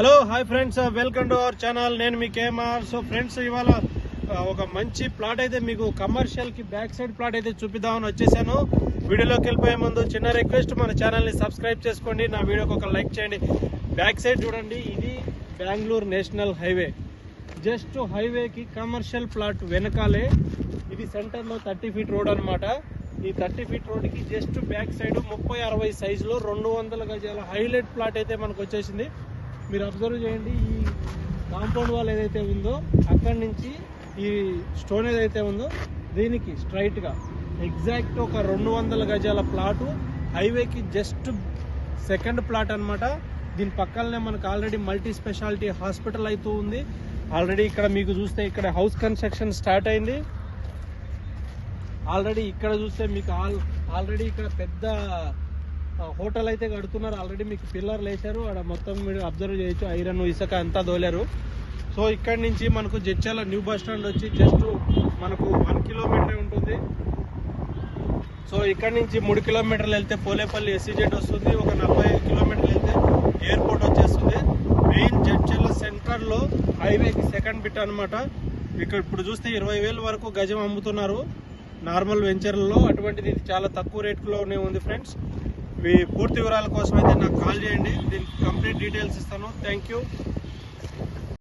Hello hi friends welcome to our channel నేను మీ KMR so friends ఇవాళ uh, ఒక మంచి ప్లాట్ అయితే మీకు కమర్షియల్కి బ్యాక్ సైడ్ ప్లాట్ అయితే చూపిద్దామని వచ్చేసాను. వీడియోలోకి వెళ్ళిపోయే ముందు చిన్న రిక్వెస్ట్ మన ఛానల్ని సబ్స్క్రైబ్ చేసుకోండి. నా వీడియోకి ఒక లైక్ చేయండి. బ్యాక్ సైడ్ చూడండి ఇది బెంగళూరు నేషనల్ హైవే జస్ట్ హైవేకి కమర్షియల్ ప్లాట్ వెనకాలే. ఇది సెంటర్లో థర్టీ ఫీట్ రోడ్ అనమాట ఈ థర్టీ ఫీట్ రోడ్కి జస్ట్ బ్యాక్ సైడ్ ముప్పై అరవై సైజులో రెండు వందల గజాల హైలైట్ ప్లాట్ అయితే మనకు వచ్చేసింది. మీరు అబ్జర్వ్ చేయండి ఈ కాంపౌండ్ వాల్ ఏదైతే ఉందో అక్కడి నుంచి ఈ స్టోన్ ఏదైతే ఉందో దీనికి స్ట్రైట్గా ఎగ్జాక్ట్ ఒక రెండు వందల గజాల ప్లాటు హైవేకి జస్ట్ సెకండ్ ప్లాట్ అనమాట దీని పక్కనే మనకు ఆల్రెడీ మల్టీ స్పెషాలిటీ హాస్పిటల్ అవుతూ ఉంది. ఆల్రెడీ ఇక్కడ మీకు చూస్తే ఇక్కడ హౌస్ కన్స్ట్రక్షన్ స్టార్ట్ అయింది. ఆల్రెడీ ఇక్కడ చూస్తే మీకు ఆల్ ఆల్రెడీ ఇక్కడ పెద్ద హోటల్ అయితే కడుతున్నారు. ఆల్రెడీ మీకు పిల్లర్లు వేశారు అక్కడ మొత్తం మీరు అబ్జర్వ్ చేయొచ్చు. ఐరన్ ఇసుక అంతా దోలారు. సో ఇక్కడ నుంచి మనకు జడ్చాల న్యూ బస్ స్టాండ్ వచ్చి జస్ట్ మనకు వన్ కిలోమీటర్ ఉంటుంది. సో ఇక్కడ నుంచి మూడు కిలోమీటర్లు వెళ్తే పోలేపల్లి ఎస్సీజెడ్ వస్తుంది. ఒక నలభై కిలోమీటర్లు వెళ్తే ఎయిర్పోర్ట్ వచ్చేస్తుంది. మెయిన్ జడ్చర్ల సెంటర్లో హైవేకి సెకండ్ బిట్ అనమాట ఇక్కడ ఇప్పుడు చూస్తే ఇరవై వరకు గజం అమ్ముతున్నారు. నార్మల్ వెంచర్లలో అటువంటిది చాలా తక్కువ రేట్లోనే ఉంది ఫ్రెండ్స్ మీ పూర్తి వివరాల కోసం అయితే నాకు కాల్ చేయండి. దీనికి కంప్లీట్ డీటెయిల్స్ ఇస్తాను. Thank you